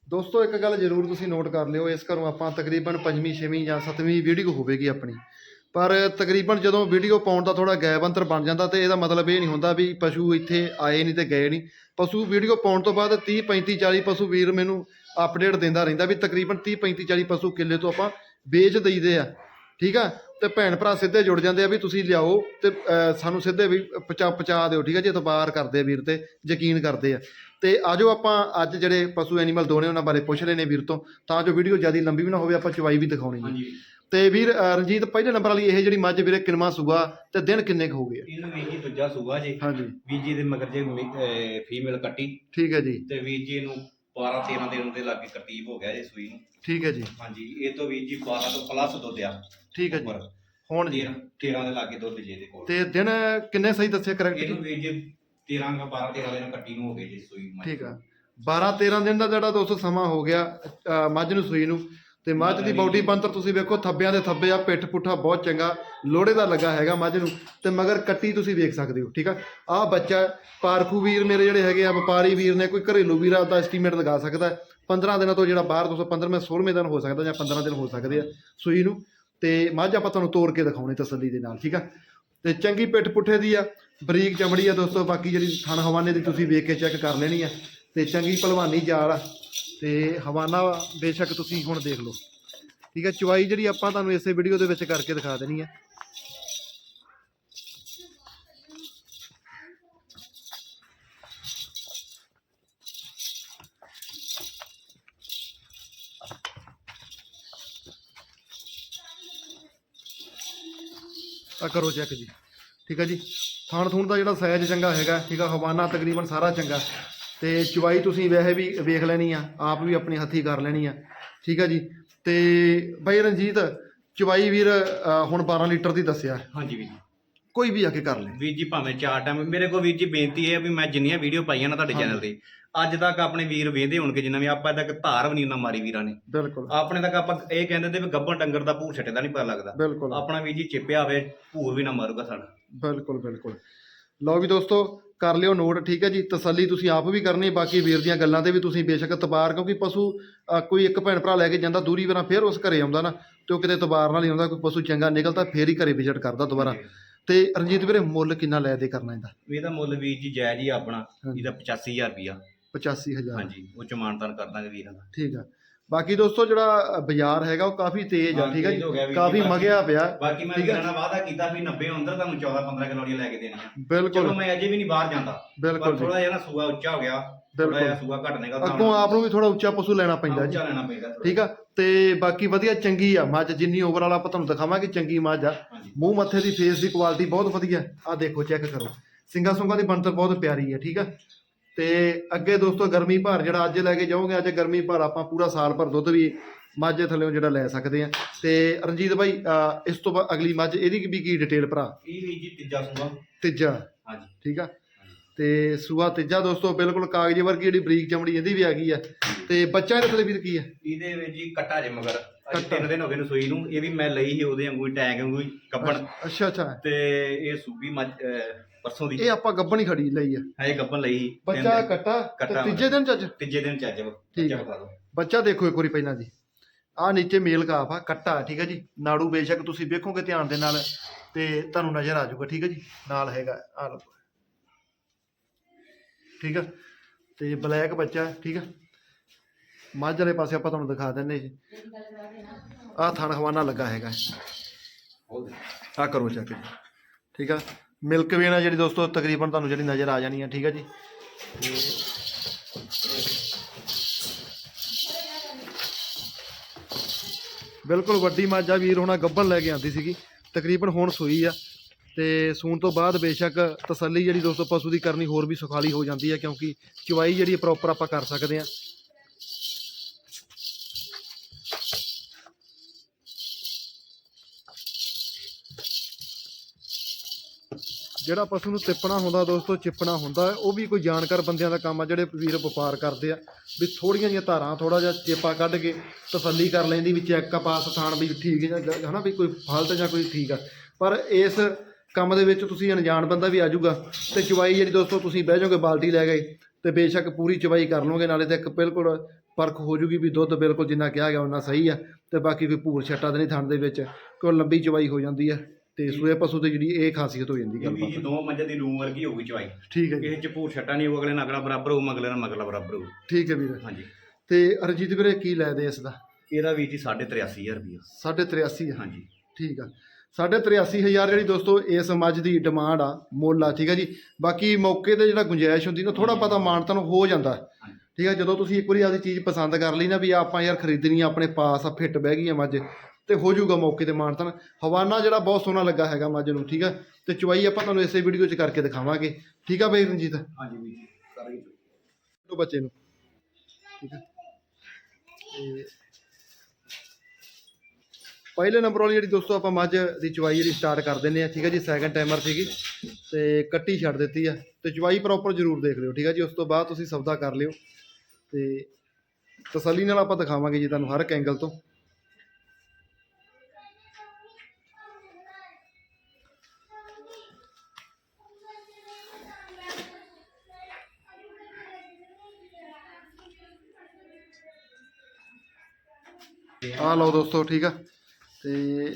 ਦੋਸਤੋ, ਇੱਕ ਗੱਲ ਜ਼ਰੂਰ ਤੁਸੀਂ ਨੋਟ ਕਰ ਲਿਓ, ਇਸ ਘਰੋਂ ਆਪਾਂ ਤਕਰੀਬਨ ਪੰਜਵੀਂ, ਛੇਵੀਂ ਜਾਂ ਸੱਤਵੀਂ ਵੀਡੀਓ ਹੋਵੇਗੀ ਆਪਣੀ। ਪਰ ਤਕਰੀਬਨ ਜਦੋਂ ਵੀਡੀਓ ਪਾਉਣ ਦਾ ਥੋੜਾ ਗੈਪ ਅੰਤਰ ਬਣ ਜਾਂਦਾ ਤੇ ਇਹਦਾ ਮਤਲਬ ਇਹ ਨਹੀਂ ਹੁੰਦਾ ਵੀ ਪਸ਼ੂ ਇੱਥੇ ਆਏ ਨਹੀਂ ਤੇ ਗਏ ਨਹੀਂ। ਪਸ਼ੂ ਵੀਡੀਓ ਪਾਉਣ ਤੋਂ ਬਾਅਦ 30 35 40 ਪਸ਼ੂ ਵੀਰ ਮੈਨੂੰ ਅਪਡੇਟ ਦਿੰਦਾ ਰਹਿੰਦਾ ਵੀ ਤਕਰੀਬਨ 30 35 40 ਪਸ਼ੂ ਕਿੱਲੇ ਤੋਂ ਆਪਾਂ ਵੇਚ ਦਈਦੇ ਆ। ਠੀਕ ਆ? ਤੇ ਭੈਣ ਭਰਾ ਸਿੱਧੇ ਜੁੜ ਜਾਂਦੇ ਆ ਵੀ ਤੁਸੀਂ ਲਿਆਓ ਤੇ ਸਾਨੂੰ ਸਿੱਧੇ ਵੀ ਪਹੁੰਚਾ ਪਹੁੰਚਾ ਦਿਓ, ਠੀਕ ਆ? ਜੀ ਇਤਬਾਰ ਕਰਦੇ ਆ ਵੀਰ ਤੇ, ਯਕੀਨ ਕਰਦੇ ਆ। ਤੇ ਆਜੋ ਆਪਾਂ ਅੱਜ ਜਿਹੜੇ ਪਸ਼ੂ ਐਨੀਮਲ ਦੋਨੇ ਉਹਨਾਂ ਬਾਰੇ ਪੁੱਛ ਰਹੇ ਨੇ ਵੀਰ ਤੋਂ ਤਾਂ ਜੋ ਵੀਡੀਓ ਜ਼ਿਆਦਾ ਲੰਬੀ ਵੀ ਨਾ ਹੋਵੇ ਆਪਾਂ ਚਵਾਈ ਵੀ ਦਿਖਾਉਣੀ ਹੈ। ਤੇ ਵੀਰ ਰਣਜੀਤ ਪਹਿਲੇ ਨੰਬਰ ਵਾਲੀ ਇਹ ਜਿਹੜੀ ਮੱਝ ਵੀਰੇ ਕਿੰਨਵਾਂ ਸੂਆ ਤੇ ਦਿਨ ਕਿੰਨੇ ਕੁ ਹੋ ਗਏ? ਇਹਨੂੰ ਵੀਰ ਜੀ ਦੂਜਾ ਸੂਆ ਜੀ। ਹਾਂਜੀ। ਵੀਰ ਜੀ ਦੇ ਮਗਰ ਜੇ ਫੀਮੇਲ ਕੱਟੀ। ਠੀਕ ਹੈ ਜੀ। ਤੇ ਵੀਰ ਜੀ ਨੂੰ 12 13 ਦਿਨ ਦੇ ਲਾਗੇ ਕਰਤੀਬ ਹੋ ਗਿਆ ਇਹ ਸੂਈ ਨੂੰ। ਠੀਕ ਹੈ ਜੀ। ਹਾਂਜੀ ਇਹ ਤੋਂ ਵੀਰ ਜੀ 12 ਤੋਂ ਪਲੱਸ ਦੁੱਧ ਆ। ਠੀਕ ਹੈ ਜੀ। ਹੁਣ ਜੀ। 13 13 ਦੇ ਲਾਗੇ ਦੁੱਧ ਜੇ ਦੇ ਕੋਲ। ਤੇ ਦਿਨ ਕਿੰਨੇ ਸਹੀ ਦੱਸਿਆ ਇਹਨੂੰ ਕਰੈਕਟ ਵੀਰ ਜੀ 13 ਦਾ 12 13 ਦਿਨ ਕੱਟੀ ਨੂੰ ਹੋ ਗਏ ਜੀ ਸੂਈ ਮੱਝ ਠੀਕ ਆ। 12 13 ਦਿਨ ਦਾ ਜਿਹੜਾ ਦੋਸਤੋ ਸਮਾਂ ਹੋ ਗਿਆ ਅ, ਮੱਝ ਨੂੰ ਸੂਈ ਨੂੰ। ਤੇ ਮੱਝ ਦੀ ਬਾਡੀ ਬੰਤਰ ਤੁਸੀਂ ਵੇਖੋ ਥੱਬਿਆਂ ਦੇ ਥੱਬੇ ਆ ਪਿੱਠ ਪੁੱਠਾ ਬਹੁਤ ਚੰਗਾ ਲੋੜੇ ਦਾ ਲੱਗਾ ਹੈਗਾ ਮੱਝ ਨੂੰ। ਤੇ ਮਗਰ ਕੱਟੀ ਤੁਸੀਂ ਵੇਖ ਸਕਦੇ ਹੋ ਠੀਕ ਆ? ਆ ਬੱਚਾ ਪਾਰਖੂ ਵੀਰ ਮੇਰੇ ਜਿਹੜੇ ਹੈਗੇ ਆ ਵਪਾਰੀ ਵੀਰ ਨੇ ਕੋਈ ਘਰੇਲੂ ਵੀਰ ਦਾ ਐਸਟੀਮੇਟ ਲਗਾ ਸਕਦਾ ਹੈ। 15 ਦਿਨਾਂ ਤੋਂ ਜਿਹੜਾ ਬਾਹਰ 215 ਮੈਂ 16ਵੇਂ ਦਿਨ ਹੋ ਸਕਦਾ ਜਾਂ 15 ਦਿਨ ਹੋ ਸਕਦੇ ਆ ਸੂਈ ਨੂੰ। ਤੇ ਮੱਝ ਆਪਾਂ ਤੁਹਾਨੂੰ ਤੋੜ ਕੇ ਦਿਖਾਉਣੀ ਤਸੱਲੀ ਦੇ ਨਾਲ ਠੀਕ ਆ? ਤੇ ਚੰਗੀ ਪਿੱਠ ਪੁੱਠੇ ਦੀ ਆ, ਬਰੀਕ ਚਮੜੀ ਆ ਦੋਸਤੋ, ਬਾਕੀ ਜਿਹੜੀ ਥਣ ਹਵਾਨੇ ਦੀ ਤੁਸੀਂ ਵੇਖ ਕੇ ਚੈੱਕ ਕਰ ਲੈਣੀ ਆ। ਤੇ ਚੰਗੀ ਭਲਵਾਨੀ ਜਾਲ ਆ, ਤੇ ਹਵਾਨਾ ਬੇਸ਼ੱਕ ਤੁਸੀਂ ਹੁਣ ਦੇਖ ਲਓ। ਠੀਕ ਹੈ ਚੁਆਈ ਜਿਹੜੀ ਆਪਾਂ ਤੁਹਾਨੂੰ ਇਸੇ ਵੀਡੀਓ ਦੇ ਵਿੱਚ ਕਰਕੇ ਦਿਖਾ ਦੇਣੀ ਆ। ਆ ਕਰੋ ਚੈੱਕ ਜੀ। ਠੀਕ ਹੈ ਜੀ? ਥਾਣ ਥੂਣ ਦਾ ਜਿਹੜਾ ਸਾਈਜ਼ ਚੰਗਾ ਹੈਗਾ ਠੀਕ ਆ? ਹਵਾਨਾ ਤਕਰੀਬਨ ਸਾਰਾ ਚੰਗਾ। ਤੇ ਚੁਆਈ ਤੁਸੀਂ ਵੈਸੇ ਵੀ ਵੇਖ ਲੈਣੀ ਆ ਆਪ ਵੀ ਆਪਣੀ ਹੱਥੀ ਕਰ ਲੈਣੀ ਆ। ਠੀਕ ਆ ਜੀ? ਤੇ ਬਾਈ ਰਣਜੀਤ ਚੁਆਈ ਵੀਰ ਹੁਣ 12 ਲੀਟਰ ਦੀ ਦੱਸਿਆ। ਹਾਂਜੀ ਵੀਰ ਕੋਈ ਵੀ ਆ ਕੇ ਕਰ ਲੈ। ਵੀਰ ਜੀ ਭਾਵੇਂ ਚਾਰ ਟਾਈਮ ਮੇਰੇ ਕੋਲ ਵੀਰ ਜੀ ਬੇਨਤੀ ਹੈ ਵੀ ਮੈਂ ਜਿੰਨੀਆਂ ਵੀਡੀਓ ਪਾਈਆਂ ਨਾ ਤੁਹਾਡੇ। ਚੈਨਲ ਤੇ ਅੱਜ ਤੱਕ ਆਪਣੇ ਵੀਰ ਵੇਂਦੇ ਹੋਣਗੇ ਜਿੰਨਾ ਵੀ ਆਪਾਂ ਤੱਕ ਧਾਰ ਵੀ ਨਹੀਂ ਨਾ ਮਾਰੀ ਵੀਰਾਂ ਨੇ। ਬਿਲਕੁਲ। ਆਪਣੇ ਤੱਕ ਆਪਾਂ ਇਹ ਕਹਿੰਦੇ ਤੇ ਵੀ ਗੱਬਣ ਡੰਗਰ ਦਾ ਭੂਰ ਛੱਟੇ ਦਾ ਨਹੀਂ ਪਤਾ ਲੱਗਦਾ। ਬਿਲਕੁਲ। ਆਪਣਾ ਵੀਰ ਜੀ ਚਿੱਪਿਆ ਹੋਵੇ ਭੂਰ ਵੀ ਨਾ ਮਾਰੂਗਾ ਸਾਡਾ। ਬਿਲਕੁਲ ਬਿਲਕੁਲ। ਲਓ ਵੀ ਦੋਸਤੋ ਕਰ ਲਿਓ ਨੋਟ ਠੀਕ ਹੈ ਜੀ? ਤਸੱਲੀ ਤੁਸੀਂ ਆਪ ਵੀ ਕਰਨੀ ਬਾਕੀ ਵੀਰ ਦੀਆਂ ਗੱਲਾਂ ਤੇ ਵੀ ਤੁਸੀਂ ਬੇਸ਼ੱਕ ਤਬਾਰ ਕਿਉਂਕਿ ਪਸ਼ੂ ਕੋਈ ਇੱਕ ਭੈਣ ਭਰਾ ਲੈ ਕੇ ਜਾਂਦਾ ਦੂਰੀ ਵਾਰਾਂ ਫੇਰ ਉਸ ਘਰੇ ਆਉਂਦਾ ਨਾ ਤੇ ਉਹ ਕਿਤੇ ਤਬਾਰ ਨਾਲ ਹੀ ਆਉਂਦਾ ਕੋਈ ਪਸ਼ੂ ਚੰਗਾ ਨਿਕਲਦਾ ਫੇਰ ਹੀ ਘਰੇ ਵਿਜ਼ਿਟ ਕਰਦਾ ਦੁਬਾਰਾ। ਤੇ ਰਣਜੀਤ ਵੀਰੇ ਮੁੱਲ ਕਿੰਨਾ ਲੈ ਦੇ ਕਰਨਾ ਇਹਦਾ? ਇਹਦਾ ਮੁੱਲ ਵੀਰ ਜੀ ਜਾਇਜ਼ ਹੀ ਆਪਣਾ। ਇਹਦਾ 85000 ਰੁਪਿਆ 85000 ਹਾਂਜੀ ਉਹ ਚ ਮਾਨਤਾਨ ਕਰ ਦਾਂਗੇ ਵੀਰਾਂ ਦਾ। ਠੀਕ ਆ। ਬਾਕੀ ਦੋਸਤੋ ਜਿਹੜਾ ਬਾਜ਼ਾਰ ਹੈਗਾ ਉਹ ਕਾਫੀ ਤੇਜ਼ ਆ ਠੀਕ ਜੀ। ਵੀਰ ਕਾਫੀ ਮਗਿਆ ਪਿਆ ਬਾਕੀ ਮੈਂ। ਵੀਰਾਂ ਨਾਲ ਵਾਅਦਾ ਕੀਤਾ ਵੀ 90 ਅੰਦਰ ਤੁਹਾਨੂੰ 14 15 ਕਿਲੋੜੀਆਂ ਲੈ ਕੇ ਦੇਣੀਆਂ। ਚਲੋ ਬਿਲਕੁਲ ਮੈਂ ਅਜੇ ਵੀ ਨਹੀਂ ਬਾਹਰ ਜਾਂਦਾ ਬਿਲਕੁਲ ਥੋੜਾ ਜਿਹਾ ਨਾ ਸੂਆ ਉੱਚਾ ਹੋ ਗਿਆ ਥੋੜਾ ਜਿਹਾ ਸੂਆ ਘਟ ਨਿਕਲਦਾ ਅੱਗੋਂ ਆਪ ਨੂੰ ਵੀ ਥੋੜਾ ਉੱਚਾ ਪਸ਼ੂ ਲੈਣਾ ਪੈਂਦਾ ਜੀ। ਉੱਚਾ ਲੈਣਾ ਪੈਂਦਾ ਥੋੜ੍ਹਾ। ਠੀਕ ਆ। ਤੇ ਬਾਕੀ ਵਧੀਆ ਚੰਗੀ ਆ ਮੱਝ ਜਿੰਨੀ ਓਵਰਆਲ ਆਪਾਂ ਤੁਹਾਨੂੰ ਦਿਖਾਵਾਂਗੇ ਚੰਗੀ ਮੱਝ ਆ। ਮੂੰਹ ਮੱਥੇ ਦੀ ਫੇਸ ਦੀ ਕੁਆਲਿਟੀ ਬਹੁਤ ਵਧੀਆ। ਆ ਦੇਖੋ ਚੈੱਕ ਕਰੋ। ਸਿੰਗਾ ਸੁੰਗਾ ਦੀ ਬਣਤਰ ਬਹੁਤ ਪਿਆਰੀ ਹੈ ਠੀਕ ਆ। ਤੇ ਅੱਗੇ ਦੋਸਤੋ ਗਰਮੀ ਭਾਰ ਜਿਹੜਾ ਅੱਜ ਲੈ ਕੇ ਜਾਓਗੇ ਅੱਜ ਗਰਮੀ ਭਾਰ ਆਪਾਂ ਪੂਰਾ ਸਾਲ ਭਰ ਦੁੱਧ ਵੀ ਮੱਝ ਥੱਲੇੋਂ ਜਿਹੜਾ ਲੈ ਸਕਦੇ ਆ ਤੇ ਰਣਜੀਤ ਭਾਈ ਅਹ ਇਸ ਤੋਂ ਬਾਅਦ ਅਗਲੀ ਮੱਝ ਇਹਦੀ ਵੀ ਕੀ ਡਿਟੇਲ ਭਰਾ? ਇਹ ਵੀ ਜੀ ਤੀਜਾ ਸੂਆ। ਤੀਜਾ। ਹਾਂਜੀ। ਠੀਕ ਆ? ਤੇ ਸੂਆ ਤੀਜਾ ਦੋਸਤੋ ਬਿਲਕੁਲ ਕਾਗਜ਼ ਵਰਗੀ ਜਿਹੜੀ ਬਰੀਕ ਚਮੜੀ ਇਹਦੀ ਵੀ ਆ ਗਈ ਆ। ਤੇ ਬੱਚਾ ਇਹਦੇ ਥੱਲੇ ਵੀਰ ਕੀ ਆ? ਇਹਦੇ ਵਿੱਚ ਜੀ ਕੱਟਾ ਜੇ ਮਗਰ। ਅੱਜ। ਤਿੰਨ ਦਿਨ ਹੋ ਗਏ ਨੂੰ ਸੂਈ ਨੂੰ। ਇਹ ਵੀ ਮੈਂ ਲਈ ਸੀ ਉਹਦੇ ਵਾਂਗੂ ਟੈਗ ਵਾਂਗੂ ਕੱਪਣ ਅੱਛਾ ਅੱਛਾ। ਤੇ ਇਹ ਸੂਬੀ ਮੱਝ ਪਰਸੋਂ ਦੀ। ਇਹ ਆਪਾਂ ਗੱਬਣ ਹੀ ਖੜੀ ਲਈ ਆ। ਹੈ ਗੱਬਨ ਲਈ। ਸੀ। ਤਿੰਨ ਬੱਚਾ ਦਿਨ। ਕੱਟਾ ਤੇ ਕੱਟਾ ਤੀਜੇ ਦਿਨ ਚੱਜ। ਤੀਜੇ ਦਿਨ ਚੱਜ ਠੀਕ ਹੈ। ਬਤਾ ਦਿਓ। ਬੱਚਾ ਦੇਖੋ ਇੱਕ ਵਾਰੀ ਪਹਿਲਾਂ ਜੀ। ਆਹ ਨੀਚੇ ਮੇਲ ਕਾਫ ਆ ਕੱਟਾ ਠੀਕ ਹੈ ਜੀ। ਨਾੜੂ ਬੇਸ਼ੱਕ ਤੁਸੀਂ ਵੇਖੋਗੇ ਧਿਆਨ ਦੇ ਨਾਲ ਤੇ ਤੁਹਾਨੂੰ ਨਜ਼ਰ ਆ ਜਾਊਗਾ ਠੀਕ ਹੈ ਜੀ। ਨਾਲ ਹੈਗਾ ਆ ਲਓ। ਠੀਕ ਆ। ਤੇ ਬਲੈਕ ਬੱਚਾ ਠੀਕ ਆ। ਮੱਝ ਵਾਲੇ ਪਾਸੇ ਆਪਾਂ ਤੁਹਾਨੂੰ ਦਿਖਾ ਦਿੰਦੇ ਜੀ। ਆਹ ਥਣ ਹਵਾਨਾ ਲੱਗਾ ਹੈਗਾ। ਉਹ ਆ ਕਰੋ ਚੈੱਕ ਠੀਕ ਆ। ਮਿਲਕ ਵੇਨ ਆ ਜਿਹੜੀ ਦੋਸਤੋ ਤਕਰੀਬਨ ਤੁਹਾਨੂੰ ਜਿਹੜੀ ਨਜ਼ਰ ਆ ਜਾਣੀ ਆ, ਠੀਕ ਆ ਜੀ? ਬਿਲਕੁਲ ਵੱਡੀ ਮੱਝ ਆ ਵੀਰ ਹੋਣਾ ਗੱਭਣ ਲੈ ਕੇ ਆਂਦੀ ਸੀਗੀ, ਤਕਰੀਬਨ ਹੁਣ ਸੂਈ ਆ। ਤੇ ਸੂਣ ਤੋਂ ਬਾਅਦ ਬੇਸ਼ੱਕ ਤਸੱਲੀ ਜਿਹੜੀ ਦੋਸਤੋ ਪਸ਼ੂ ਦੀ ਕਰਨੀ ਹੋਰ ਵੀ ਸੁਖਾਲੀ ਹੋ ਜਾਂਦੀ ਹੈ ਕਿਉਂਕਿ ਚਵਾਈ ਜਿਹੜੀ ਪ੍ਰੋਪਰ ਆਪਾਂ ਕਰ ਸਕਦੇ ਆ। ਜਿਹੜਾ ਪਸ਼ੂ ਨੂੰ ਤਿੱਪਣਾ ਹੁੰਦਾ ਦੋਸਤੋ, ਚਿੱਪਣਾ ਹੁੰਦਾ ਉਹ ਵੀ ਕੋਈ ਜਾਣਕਾਰ ਬੰਦਿਆਂ ਦਾ ਕੰਮ ਆ, ਜਿਹੜੇ ਵੀਰ ਵਪਾਰ ਕਰਦੇ ਆ। ਵੀ ਥੋੜੀਆਂ ਜਿਹੀਆਂ ਧਾਰਾਂ ਥੋੜਾ ਜਿਹਾ ਚੇਪਾ ਕੱਢ ਕੇ ਤਸੱਲੀ ਕਰ ਲੈਂਦੀ ਵੀ ਚੈੱਕ ਆ ਪਾਸ ਥਾਣ ਵੀ ਠੀਕ ਹੈ ਜਾਂ ਹਨਾ ਵੀ ਕੋਈ ਫਾਲਟ ਜਾਂ ਕੋਈ ਠੀਕ ਆ। ਪਰ ਇਸ ਕੰਮ ਦੇ ਵਿੱਚ ਤੁਸੀਂ ਅਣਜਾਣ ਬੰਦਾ ਵੀ ਆ ਜਾਊਗਾ ਤੇ ਚਵਾਈ ਜਿਹੜੀ ਦੋਸਤੋ ਤੁਸੀਂ ਬਹਿ ਜਾਓਗੇ ਬਾਲਟੀ ਲੈ ਗਏ ਤੇ ਬੇਸ਼ੱਕ ਪੂਰੀ ਚਵਾਈ ਕਰ ਲਓਗੇ, ਨਾਲੇ ਤੇ ਇੱਕ ਬਿਲਕੁਲ ਪਰਖ ਹੋ ਜੂਗੀ ਵੀ ਦੁੱਧ ਬਿਲਕੁਲ ਜਿੰਨਾ ਕਿਹਾ ਗਿਆ ਉਹਨਾਂ ਸਹੀ ਆ ਤੇ ਬਾਕੀ ਕੋਈ ਭੂਰ ਛੱਟਾ ਤਾਂ ਨਹੀਂ ਥਣ ਦੇ ਵਿੱਚ ਕੋਈ ਲੰਬੀ ਚਵਾਈ ਹੋ ਜਾਂਦੀ ਆ। ਤੇ ਸੂਏ ਪਸ਼ੂ ਤੇ ਜਿਹੜੀ ਇਹ ਖਾਸੀਅਤ ਹੋ ਜਾਂਦੀ ਇਹ ਵੀ ਗੱਲਬਾਤ। ਦੋ ਮੱਝਾਂ ਦੀ ਲੂਮ ਵਰਗੀ ਹੋਊਗੀ ਚਵਾਈ ਠੀਕ ਹੈ ਜੀ। ਕਿਸੇ ਚ ਭੂਰ ਛੱਟਾ ਨਹੀਂ ਹੋਊ ਅਗਲੇ ਨਾਲ ਅਗਲਾ ਬਰਾਬਰ ਹੋਊ ਮਗਲੇ ਨਾਲ ਮਗਲਾ ਬਰਾਬਰ ਹੋਊ। ਠੀਕ ਹੈ ਵੀਰ। ਹਾਂਜੀ। ਤੇ ਅਰਜੀਤ ਵੀਰੇ ਕੀ ਲੈ ਦੇ ਇਸ ਦਾ? ਇਹਦਾ ਵੀ ਜੀ 83000 ਰੁਪਇਆ ਸਾਢੇ 83 ਆ ਹਾਂਜੀ। ਠੀਕ ਆ। ਸਾਢੇ 83000 ਜਿਹੜੀ ਦੋਸਤੋ ਇਸ ਮੱਝ ਦੀ ਡਿਮਾਂਡ ਆ ਮੁੱਲ ਆ ਠੀਕ ਆ ਜੀ। ਬਾਕੀ ਮੌਕੇ ਤੇ ਜਿਹੜਾ ਗੁੰਜਾਇਸ਼ ਹੁੰਦੀ ਨਾ ਥੋੜਾ ਪਤਾ ਮਾਨਤਨ ਹੋ ਜਾਂਦਾ। ਠੀਕ ਆ ਜਦੋਂ ਤੁਸੀਂ ਇੱਕ ਵਾਰੀ ਆਪਦੀ ਚੀਜ਼ ਪਸੰਦ ਕਰ ਲਈ ਨਾ ਵੀ ਆਪਾਂ ਯਾਰ ਖਰੀਦਣੀ ਆ ਆਪਣੇ ਪਾਸ ਆ ਫਿੱਟ ਬਹਿ ਗਈ ਆ ਮੱਝ ਤੇ ਹੋ ਜਾਊਗਾ ਮੌਕੇ ਤੇ ਮਾਨਤਨ ਹਵਾਨਾ ਜਿਹੜਾ ਬਹੁਤ ਸੋਹਣਾ ਲੱਗਾ ਹੈਗਾ ਮੱਝ ਨੂੰ ਠੀਕ ਆ? ਤੇ ਚੁਆਈ ਆਪਾਂ ਤੁਹਾਨੂੰ ਇਸੇ ਵੀਡੀਓ 'ਚ ਕਰਕੇ ਦਿਖਾਵਾਂਗੇ। ਠੀਕ ਆ ਬਈ ਰਣਜੀਤ? ਹਾਂਜੀ ਵੀ ਜੀ ਸਾਰਾ ਹੀ ਤੋਂ ਬੱਚੇ ਨੂੰ। ਠੀਕ ਹੈ ਤੇ ਪਹਿਲੇ ਨੰਬਰ ਵਾਲੀ ਜਿਹੜੀ ਦੋਸਤੋ ਆਪਾਂ ਮੱਝ ਦੀ ਚਵਾਈ ਜਿਹੜੀ ਸਟਾਰਟ ਕਰ ਦਿੰਦੇ ਆ ਠੀਕ ਹੈ ਜੀ ਸੈਕੰਡ ਟਾਈਮਰ ਸੀਗੀ। ਤੇ ਕੱਟੀ ਛੱਡ ਦਿੱਤੀ ਆ। ਤੇ ਚਵਾਈ ਪ੍ਰੋਪਰ ਜ਼ਰੂਰ ਦੇਖ ਲਿਓ ਠੀਕ ਹੈ ਜੀ ਉਸ ਤੋਂ ਬਾਅਦ ਤੁਸੀਂ ਸੌਦਾ ਕਰ ਲਿਓ। ਤੇ ਤਸੱਲੀ ਨਾਲ ਆਪਾਂ ਦਿਖਾਵਾਂਗੇ ਜੀ ਤੁਹਾਨੂੰ ਹਰ ਇੱਕ ਐਂਗਲ ਤੋਂ। ਆ ਲਓ ਦੋਸਤੋ ਠੀਕ ਆ? ਤੇ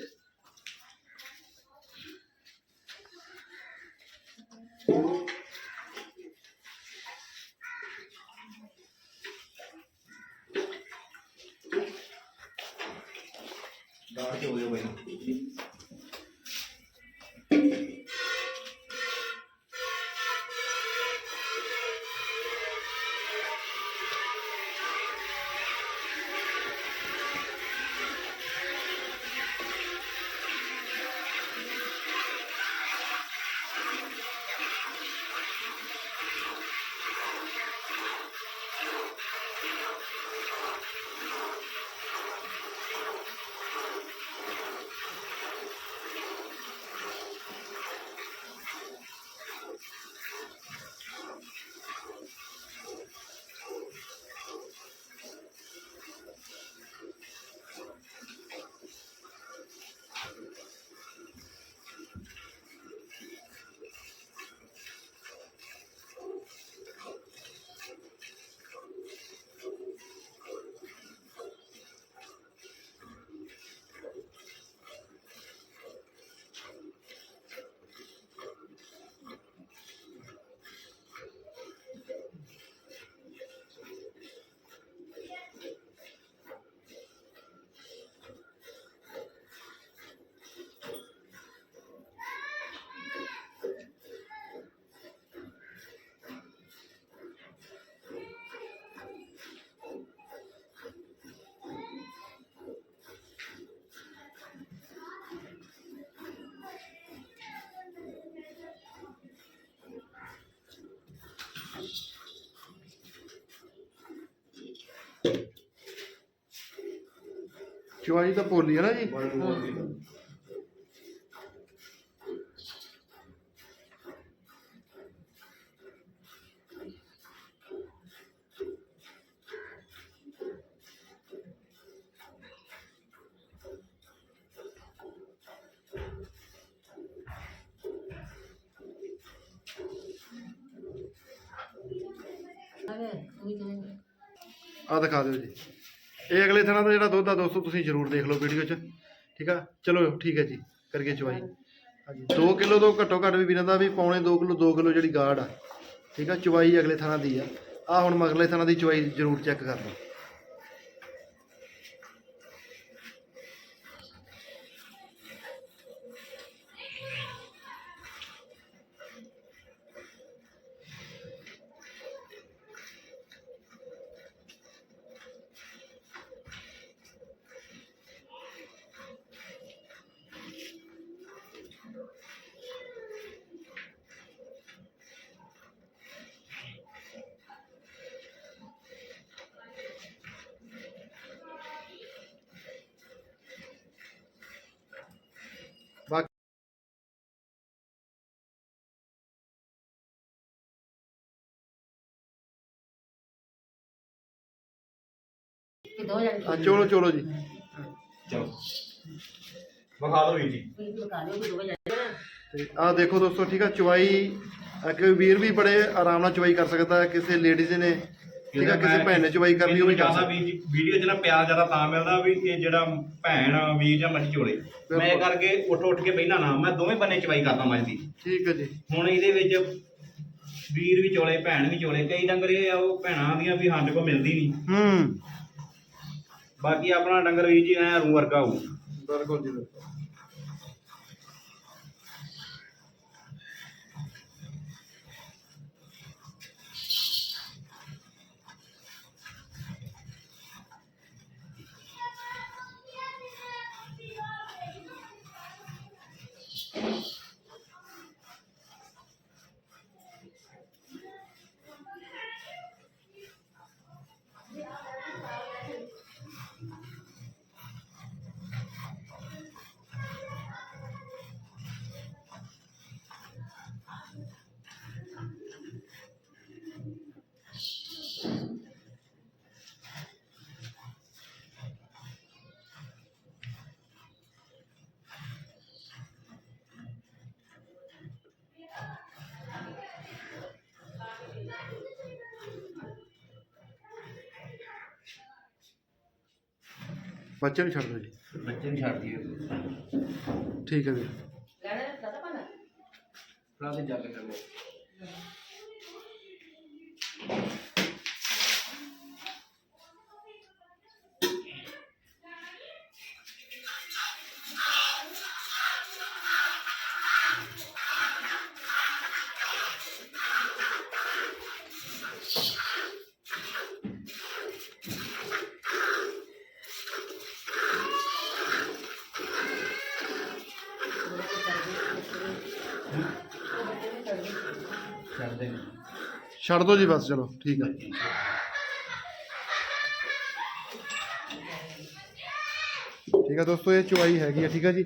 ਚਵਾਈ ਤਾਂ ਭੋਲੀ ਹੈ ਨਾ ਜੀ। ਆ ਦਿਖਾ ਦਿਓ ਜੀ। ਇਹ ਅਗਲੇ ਥਣਾ ਦਾ ਜਿਹੜਾ ਦੁੱਧ ਆ ਦੋਸਤੋ ਤੁਸੀਂ ਜ਼ਰੂਰ ਦੇਖ ਲਓ ਵੀਡੀਓ 'ਚ। ਠੀਕ ਆ? ਚਲੋ ਠੀਕ ਹੈ ਜੀ। ਕਰਕੇ ਚਵਾਈ। ਹਾਂਜੀ। 2 ਕਿਲੋ ਤੋਂ ਘੱਟੋ ਘੱਟ ਵੀ ਵੀਰਾਂ ਦਾ ਵੀ ਪੌਣੇ 2 ਕਿਲੋ 2 ਕਿਲੋ ਜਿਹੜੀ ਗਾੜ ਆ। ਠੀਕ ਆ? ਚਵਾਈ ਅਗਲੇ ਥਣਾ ਦੀ ਆ। ਆ ਹੁਣ ਮਗਲੇ ਥਣਾ ਦੀ ਚਵਾਈ ਜ਼ਰੂਰ ਚੈੱਕ ਕਰ ਲਓ ਦੋ ਜਣੇ ਹਾਂ ਚਲੋ ਚਲੋ ਜੀ। ਚਲੋ। ਵਿਖਾ ਦਿਓ ਵੀਰ ਜੀ। ਕੋਈ ਲਗਾ ਲਿਓ ਕੋਈ ਦੋ ਜਣੇ ਤੇ ਆ ਦੇਖੋ ਦੋਸਤੋ ਠੀਕ ਆ ਚਵਾਈ ਅੱਗੇ ਵੀਰ ਵੀ ਬੜੇ ਆਰਾਮ ਨਾਲ ਚਵਾਈ ਕਰ ਸਕਦਾ ਹੈ ਕਿਸੇ ਲੇਡੀਜ਼ ਨੇ ਠੀਕ ਆ ਕਿਸੇ ਭੈਣ ਨੇ ਚਵਾਈ ਕਰਨੀ ਉਹ ਵੀ ਕਰ ਜ਼ਿਆਦਾ ਸਕਦੀ। ਵੀਰ ਜੀ ਵੀਡੀਓ 'ਚ ਨਾ ਪਿਆਰ ਜ਼ਿਆਦਾ ਤਾਂ ਮਿਲਦਾ ਵੀ ਇਹ ਜਿਹੜਾ ਭੈਣ ਵੀਰ ਜਾਂ ਮੱਝ ਚੋਲੇ। ਮੈਂ ਕਰਕੇ ਉੱਠ ਉੱਠ ਕੇ ਬਹਿਣਾ ਨਾ ਮੈਂ ਦੋਵੇਂ ਬੰਨੇ ਚਵਾਈ ਕਰਦਾ ਮੱਝ ਦੀ ਠੀਕ ਹੈ ਜੀ। ਹੁਣ ਇਹਦੇ ਵਿੱਚ ਵੀਰ ਵੀ ਚੋਲੇ ਭੈਣ ਵੀ ਚੋਲੇ ਕਈ ਡੰਗਰ ਆ ਉਹ ਭੈਣਾਂ ਦੀਆਂ ਵੀ ਸਾਡੇ ਕੋਲ ਮਿਲਦੀ ਨਹੀਂ ਹੂੰ। ਬਾਕੀ ਆਪਣਾ ਡੰਗਰ ਵੀ ਜੀ ਐ ਰੂ ਵਰਗਾ ਹੋਊ। ਬਿਲਕੁਲ ਜੀ ਬਿਲਕੁਲ। ਬੱਚੇ ਨੂੰ ਛੱਡ ਦਿਓ ਜੀ। ਬੱਚੇ ਨੂੰ ਛੱਡ ਠੀਕ ਹੈ ਵੀਰ ਲੈਣਾ ਦਾਦਾ ਪਾਣਾ ਫਲਾ ਦੇ ਜੱਗ ਕਰ ਛੱਡ ਦਿਓ ਜੀ ਬਸ ਚਲੋ ਠੀਕ ਹੈ ਠੀਕ ਹੈ ਦੋਸਤੋ ਇਹ ਚੁਆਈ ਹੈਗੀ ਆ ਠੀਕ ਹੈ ਜੀ।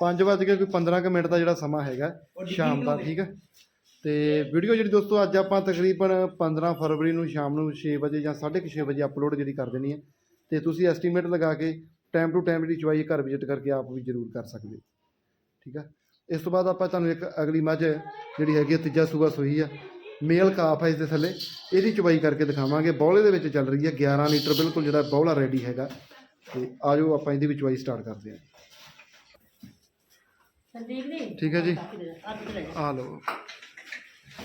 5 ਵਜੇ ਕੇ ਕੋਈ 15 ਕੁ ਮਿੰਟ ਦਾ ਜਿਹੜਾ ਸਮਾਂ ਹੈਗਾ ਸ਼ਾਮ ਦਾ ਠੀਕ ਹੈ ਤੇ ਵੀਡੀਓ ਜਿਹੜੀ ਦੋਸਤੋ ਅੱਜ ਆਪਾਂ ਤਕਰੀਬਨ 15 ਫਰਵਰੀ ਨੂੰ ਸ਼ਾਮ ਨੂੰ 6 ਵਜੇ ਜਾਂ 6:30 ਵਜੇ ਅਪਲੋਡ ਜਿਹੜੀ ਕਰ ਦੇਣੀ ਹੈ। ਤੇ ਤੁਸੀਂ ਐਸਟੀਮੇਟ ਲਗਾ ਕੇ ਟਾਈਮ ਟੂ ਟਾਈਮ ਜਿਹੜੀ ਚੁਆਈ ਘਰ ਵਿਜ਼ਿਟ ਕਰਕੇ ਆਪ ਵੀ ਜ਼ਰੂਰ ਕਰ ਸਕਦੇ ਹੋ। ਠੀਕ ਹੈ ਇਸ ਤੋਂ ਬਾਅਦ ਆਪਾਂ ਤੁਹਾਨੂੰ ਇੱਕ ਅਗਲੀ ਮੱਝ ਜਿਹੜੀ ਹੈਗੀ ਤੀਜਾ ਸੂਆ ਸੂਈ ਆ। ਮੇਲ ਕਾਫ ਹੈ ਇਸ ਦੇ ਥੱਲੇ। ਇਹਦੀ ਚੁਬਾਈ ਕਰਕੇ ਦਿਖਾਵਾਂਗੇ। ਬੌਲੇ ਦੇ ਵਿੱਚ ਚੱਲ ਰਹੀ ਹੈ 11 ਲੀਟਰ। ਬਿਲਕੁਲ ਜਿਹੜਾ ਬੌਲਾ ਰੈਡੀ ਹੈਗਾ। ਤੇ ਆਜੋ ਆਪਾਂ ਇਹਦੀ ਵੀ ਚੁਬਾਈ ਸਟਾਰਟ ਕਰਦੇ ਹਾਂ। ਠੀਕ ਹੈ ਜੀ। ਆ ਲਓ।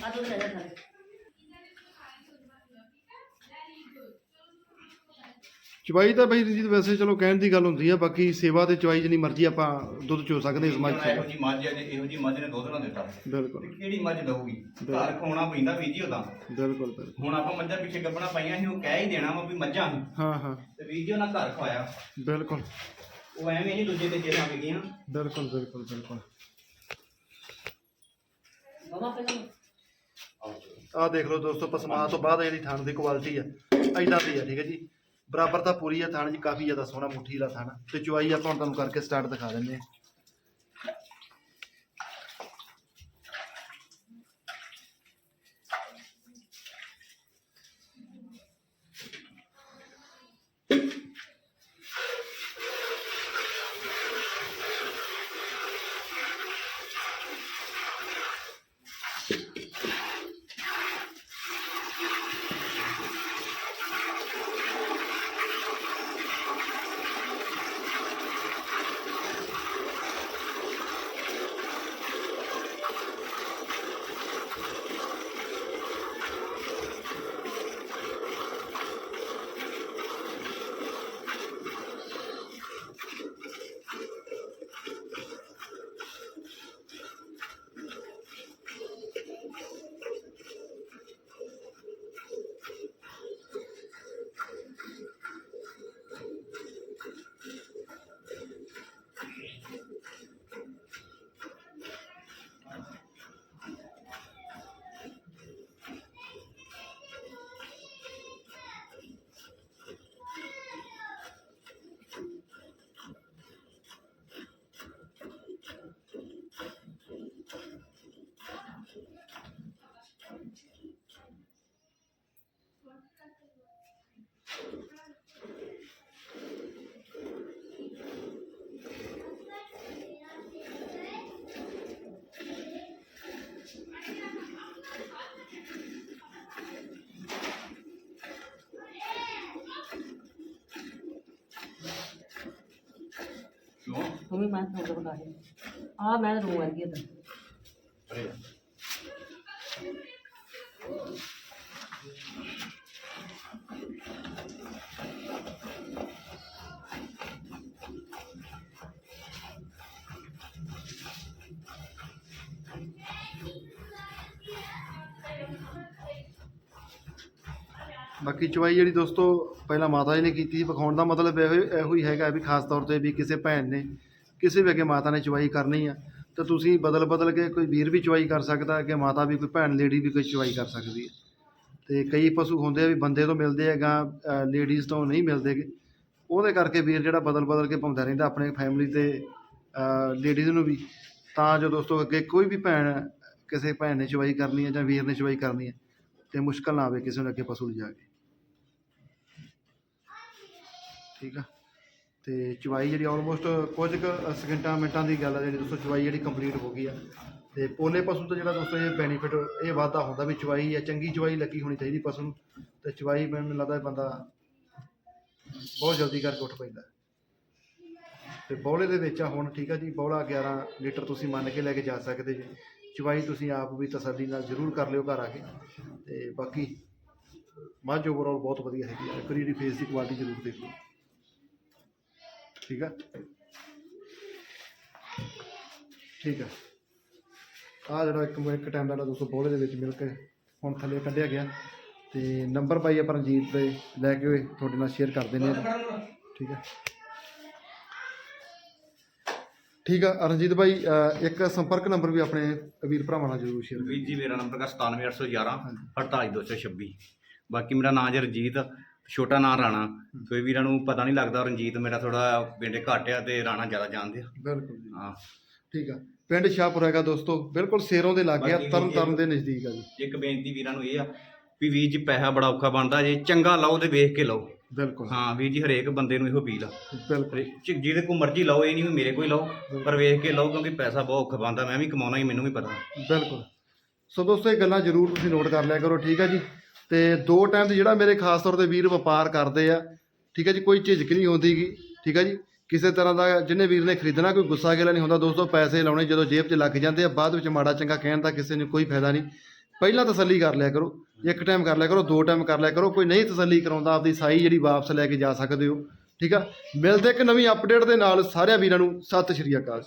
ਆ ਦੁੱਧ ਲੈ ਜਾ ਚੁਬਾਈ ਤਾਂ ਬਈ ਜੀ ਵੈਸੇ ਚਲੋ ਕਹਿਣ ਦੀ ਗੱਲ ਹੁੰਦੀ ਆ ਬਾਕੀ ਸੇਵਾ ਤੇ ਚੁਬਾਈ ਜਿੰਨੀ ਮਰਜ਼ੀ ਆਪਾਂ ਦੁੱਧ ਚੋ ਸਕਦੇ ਇਸ ਮੱਝ ਇਹੋ ਜੀ ਮੱਝ ਹੈ ਇਹੋ ਜੀ ਮੱਝ ਨੇ ਦੁੱਧ ਨਾ ਦਿੱਤਾ। ਬਿਲਕੁਲ। ਕਿਹੜੀ ਮੱਝ ਦਊਗੀ? ਘਰ ਖਵਾਉਣਾ ਪੈਂਦਾ ਵੀਰ ਜੀ ਉਹਦਾ। ਬਿਲਕੁਲ ਬਿਲਕੁਲ। ਹੁਣ ਆਪਾਂ ਮੱਝਾਂ ਪਿੱਛੇ ਗੱਬਣਾ ਪਾਈਆਂ ਸੀ ਉਹ ਕਹਿ ਹੀ ਦੇਣਾ ਵਾ ਵੀ ਮੱਝਾਂ ਸੀ ਹਾਂ ਹਾਂ। ਤੇ ਵੀਰ ਜੀ ਉਹਨਾਂ ਘਰ ਖਵਾਇਆ। ਬਿਲਕੁਲ। ਉਹ ਐਵੇਂ ਨਹੀਂ ਦੂਜੇ ਤੇ ਜਿਹੜਾ ਆ ਗਈਆਂ ਬਿਲਕੁਲ ਬਿਲਕੁਲ ਬਿਲਕੁਲ। ਮਮਾ ਪਹਿਲਾਂ। ਆਹ ਦੇਖ ਲਓ ਦੋਸਤੋ ਪਸਮਾ ਤੋਂ ਬਾਅਦ ਜਿਹੜੀ ਥਣ ਦੀ ਕੁਆਲਿਟੀ ਆ। ਐਦਾਂ ਦੀ ਆ ਠੀਕ ਹੈ ਜੀ। ਬਰਾਬਰ ਤਾਂ ਪੂਰੀ ਆ, ਥਣ ਜੀ ਕਾਫੀ ਜ਼ਿਆਦਾ ਸੋਹਣਾ ਮੁੱਠੀ ਵਾਲਾ ਥਣ। ਤੇ ਚੁਆਈ ਆਪਾਂ ਹੁਣ ਤੁਹਾਨੂੰ ਕਰਕੇ ਸਟਾਰਟ ਦਿਖਾ ਦਿੰਦੇ ਹਾਂ। ਕਿਉਂ? ਮੰਮੀ ਮੈਂ ਤੁਹਾਨੂੰ ਬਤਾ ਦੇ ਆ ਮੈਂ ਰੂਮ ਆ ਤਾਂ ਬਾਕੀ ਚਵਾਈ ਜਿਹੜੀ ਦੋਸਤੋ, ਪਹਿਲਾਂ ਮਾਤਾ ਜੀ ਨੇ ਕੀਤੀ ਸੀ, ਵਿਖਾਉਣ ਦਾ ਮਤਲਬ ਇਹੋ ਇਹੋ ਹੀ ਹੈਗਾ ਵੀ ਖਾਸ ਤੌਰ ਤੇ ਵੀ ਕਿਸੇ ਭੈਣ ਨੇ, ਕਿਸੇ ਵੀ ਅੱਗੇ ਮਾਤਾ ਨੇ ਚਵਾਈ ਕਰਨੀ ਆ। ਤਾਂ ਤੁਸੀਂ ਬਦਲ ਬਦਲ ਕੇ ਕੋਈ ਵੀਰ ਵੀ ਚਵਾਈ ਕਰ ਸਕਦਾ ਕਿ ਮਾਤਾ ਵੀ ਕੋਈ ਭੈਣ, ਲੇਡੀ ਵੀ ਕੋਈ ਚਵਾਈ ਕਰ ਸਕਦੀ ਹੈ ਤੇ ਕਈ ਪਸ਼ੂ ਹੁੰਦੇ ਆ ਵੀ ਬੰਦੇ ਤੋਂ ਮਿਲਦੇ ਹੈਗਾ ਲੇਡੀਜ਼ ਤੋਂ ਨਹੀਂ ਮਿਲਦੇਗੇ ਉਹਦੇ ਕਰਕੇ ਵੀਰ ਜਿਹੜਾ ਬਦਲ ਬਦਲ ਕੇ ਪਾਉਂਦਾ ਰਹਿੰਦਾ ਆਪਣੇ ਫੈਮਿਲੀ ਤੇ ਲੇਡੀਜ਼ ਨੂੰ ਵੀ। ਤਾਂ ਜੋ ਦੋਸਤੋ ਅੱਗੇ ਕੋਈ ਵੀ ਭੈਣ, ਕਿਸੇ ਭੈਣ ਨੇ ਚਵਾਈ ਕਰਨੀ ਹੈ ਜਾਂ ਵੀਰ ਨੇ ਚਵਾਈ ਕਰਨੀ ਹੈ ਤੇ ਮੁਸ਼ਕਲ ਨਾ ਆਵੇ ਕਿਸੇ ਨੂੰ ਅੱਗੇ ਪਸ਼ੂ ਲਿਜਾ ਕੇ। ਠੀਕ ਆ? ਤੇ ਚਵਾਈ ਜਿਹੜੀ ਆਲਮੋਸਟ ਕੁਝ ਕੁ ਸਕਿੰਟਾਂ ਮਿੰਟਾਂ ਦੀ ਗੱਲ ਆ ਜਿਹੜੀ ਦੋਸਤੋ, ਚਵਾਈ ਜਿਹੜੀ ਕੰਪਲੀਟ ਹੋ ਗਈ ਆ। ਤੇ ਪੋਲੇ ਪਸ਼ੂ ਤੋਂ ਜਿਹੜਾ ਦੋਸਤੋ ਇਹ ਬੈਨੀਫਿਟ ਇਹ ਵਾਧਾ ਹੁੰਦਾ ਵੀ ਚਵਾਈ ਆ, ਚੰਗੀ ਚਵਾਈ ਲੱਗੀ ਹੋਣੀ ਚਾਹੀਦੀ ਪਸ਼ੂ ਨੂੰ। ਤੇ ਚਵਾਈ ਮੈਨੂੰ ਲੱਗਦਾ ਬੰਦਾ ਬਹੁਤ ਜਲਦੀ ਕਰਕੇ ਉੱਠ ਪੈਂਦਾ। ਤੇ ਬੌਲੇ ਦੇ ਵਿੱਚ ਆ ਹੁਣ ਠੀਕ ਆ ਜੀ, ਬੌਲਾ 11 ਲੀਟਰ ਤੁਸੀਂ ਮੰਨ ਕੇ ਲੈ ਕੇ ਜਾ ਸਕਦੇ ਜੀ। ਚਵਾਈ ਤੁਸੀਂ ਆਪ ਵੀ ਤਸੱਲੀ ਨਾਲ ਜ਼ਰੂਰ ਕਰ ਲਿਓ ਘਰ ਆ ਕੇ। ਤੇ ਬਾਕੀ ਮੱਝ ਓਵਰਆਲ ਬਹੁਤ ਵਧੀਆ ਹੈਗੀ ਆ। ਇੱਕ ਵਾਰੀ ਫੇਸ ਦੀ ਕੁਆਲਿਟੀ ਜ਼ਰੂਰ ਦੇਖ। ਲਓ ਠੀਕ ਆ? ਠੀਕ ਆ। ਆ ਜਿਹੜਾ ਇੱਕ ਇੱਕ ਟਾਈਮ ਦਾ ਦੋਸਤੋ ਬੋਲੇ ਦੇ ਵਿੱਚ ਮਿਲ ਕੇ ਹੁਣ ਥੱਲੇ ਕੱਢਿਆ ਗਿਆ। ਤੇ ਨੰਬਰ ਪਾਈ ਆਪਾਂ ਰਣਜੀਤ ਦੇ ਲੈ ਕੇ ਹੋਏ ਤੁਹਾਡੇ ਨਾਲ ਸ਼ੇਅਰ ਕਰ ਦਿੰਦੇ ਆ। ਠੀਕ ਆ? ਠੀਕ ਆ ਰਣਜੀਤ ਭਾਈ ਇੱਕ ਸੰਪਰਕ ਨੰਬਰ ਵੀ ਆਪਣੇ ਵੀਰ ਭਰਾਵਾਂ ਨਾਲ ਜ਼ਰੂਰ ਸ਼ੇਅਰ ਵੀਰ ਜੀ ਮੇਰਾ ਨੰਬਰ ਹੈ 97811 48226 ਬਾਕੀ ਮੇਰਾ ਨਾਮ ਜੀ ਰਣਜੀਤ ਛੋਟਾ ਨਾਮ ਰਾਣਾ। ਕੋਈ ਵੀਰਾਂ ਨੂੰ ਪਤਾ ਨਹੀਂ ਲੱਗਦਾ ਰਣਜੀਤ ਮੇਰਾ ਥੋੜਾ ਪਿੰਡ ਘੱਟ ਆ ਤੇ ਰਾਣਾ ਜ਼ਿਆਦਾ ਜਾਣਦੇ ਆ। ਬਿਲਕੁਲ ਜੀ। ਹਾਂ। ਠੀਕ ਆ। ਪਿੰਡ ਸ਼ਾਹਪੁਰ ਹੈਗਾ ਦੋਸਤੋ ਬਿਲਕੁਲ ਸੇਰੋਂ ਦੇ ਲਾਗੇ ਆ ਬਾਕੀ ਤਰਨ ਤਾਰਨ ਦੇ ਨਜ਼ਦੀਕ ਆ ਜੀ। ਇੱਕ ਬੇਨਤੀ ਵੀਰਾਂ ਨੂੰ ਇਹ ਆ ਵੀ ਵੀਰ ਜੀ ਪੈਸਾ ਬੜਾ ਔਖਾ ਬਣਦਾ ਜੇ ਚੰਗਾ ਲਾਓ ਤੇ ਵੇਖ ਕੇ ਲਾਓ। ਬਿਲਕੁਲ। ਹਾਂ ਵੀਰ ਜੀ ਹਰੇਕ ਬੰਦੇ ਨੂੰ ਇਹੋ ਅਪੀਲ ਆ। ਬਿਲਕੁਲ। ਚ- ਜਿਹਦੇ ਕੋ ਮਰਜ਼ੀ ਲਾਓ ਇਹ ਨਹੀਂ ਵੀ ਮੇਰੇ ਕੋਈ ਲਾਓ ਪਰ ਵੇਖ ਕੇ ਲਾਓ ਕਿਉਂਕਿ ਪੈਸਾ ਬਹੁਤ ਔਖਾ ਬਣਦਾ ਮੈਂ ਵੀ ਕਮਾਉਣਾ ਹੀ ਮੈਨੂੰ ਵੀ ਪਤਾ। ਬਿਲਕੁਲ। ਸੋ ਦੋਸਤੋ ਇਹ ਗੱਲਾਂ ਜ਼ਰੂਰ ਤੁਸੀਂ ਨੋਟ ਕਰ ਲਿਆ ਕਰੋ ਠੀਕ ਹੈ ਜੀ? ਤੇ ਦੋ ਟਾਈਮ ਤੇ ਜਿਹੜਾ ਮੇਰੇ ਖਾਸ ਤੌਰ ਤੇ ਵੀਰ ਵਪਾਰ ਕਰਦੇ ਆ, ਠੀਕ ਹੈ ਜੀ, ਕੋਈ ਝਿਜਕ ਨਹੀਂ ਹੁੰਦੀਗੀ ਠੀਕ ਹੈ ਜੀ। ਕਿਸੇ ਤਰ੍ਹਾਂ ਦਾ ਜਿਹਨੇ ਵੀਰ ਨੇ ਖਰੀਦਣਾ, ਕੋਈ ਗੁੱਸਾ ਗਿਲਾ ਨਹੀਂ ਹੁੰਦਾ, ਦੋਸਤੋ ਪੈਸੇ ਲਾਉਣੇ ਜਦੋਂ ਜੇਬ 'ਚ ਲੱਗ ਜਾਂਦੇ ਆ, ਬਾਅਦ ਵਿੱਚ ਮਾੜਾ ਚੰਗਾ ਕਹਿਣ ਦਾ ਕਿਸੇ ਨੂੰ ਕੋਈ ਫਾਇਦਾ ਨਹੀਂ। ਪਹਿਲਾਂ ਤਸੱਲੀ ਕਰ ਲਿਆ ਕਰੋ, ਇੱਕ ਟਾਈਮ ਕਰ ਲਿਆ ਕਰੋ, ਦੋ ਟਾਈਮ ਕਰ ਲਿਆ ਕਰੋ, ਕੋਈ ਨਹੀਂ ਤਸੱਲੀ ਕਰਾਉਂਦਾ, ਆਪਦੀ ਸਾਈ ਜਿਹੜੀ ਵਾਪਸ ਲੈ ਕੇ ਜਾ ਸਕਦੇ ਹੋ, ਠੀਕ ਆ। ਮਿਲਦੇ ਇੱਕ ਨਵੀਂ ਅਪਡੇਟ ਦੇ ਨਾਲ ਸਾਰਿਆਂ ਵੀਰਾਂ ਨੂੰ, ਸਤਿ ਸ਼੍ਰੀ ਅਕਾਲ